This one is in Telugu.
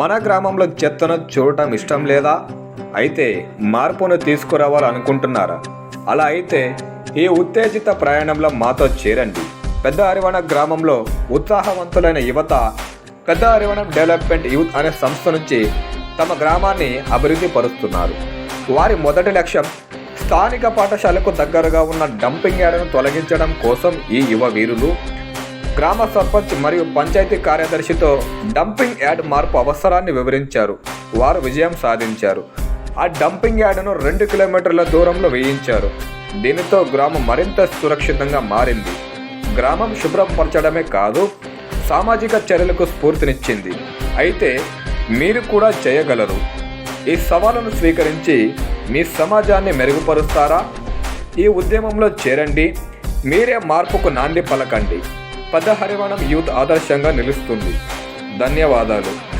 మన గ్రామంలో చెత్తను చూడటం ఇష్టం లేదా? అయితే మార్పును తీసుకురావాలనుకుంటున్నారా? అలా అయితే ఈ ఉత్తేజిత ప్రయాణంలో మాతో చేరండి. పెద్ద హరివణ గ్రామంలో ఉత్సాహవంతులైన యువత పెద్ద హరివణం డెవలప్మెంట్ యూత్ అనే సంస్థ నుంచి తమ గ్రామాన్ని అభివృద్ధి పరుస్తున్నారు. వారి మొదటి లక్ష్యం స్థానిక పాఠశాలకు దగ్గరగా ఉన్న డంపింగ్ యార్డును తొలగించడం కోసం ఈ యువ వీరులు గ్రామ సర్పంచ్ మరియు పంచాయతీ కార్యదర్శితో డంపింగ్ యాడ్ మార్పు అవసరాన్ని వివరించారు. వారు విజయం సాధించారు. ఆ డంపింగ్ యాడ్ను రెండు కిలోమీటర్ల దూరంలో వేయించారు. దీనితో గ్రామం మరింత సురక్షితంగా మారింది. గ్రామం శుభ్రపరచడమే కాదు సామాజిక చర్యలకు స్ఫూర్తినిచ్చింది. అయితే మీరు కూడా చేయగలరు. ఈ సవాలును స్వీకరించి మీ సమాజాన్ని మెరుగుపరుస్తారా? ఈ ఉద్యమంలో చేరండి. మీరే మార్పుకు నాంది పలకండి. పెద్ద హరివాణం యూత్ ఆదర్శంగా నిలుస్తుంది. ధన్యవాదాలు.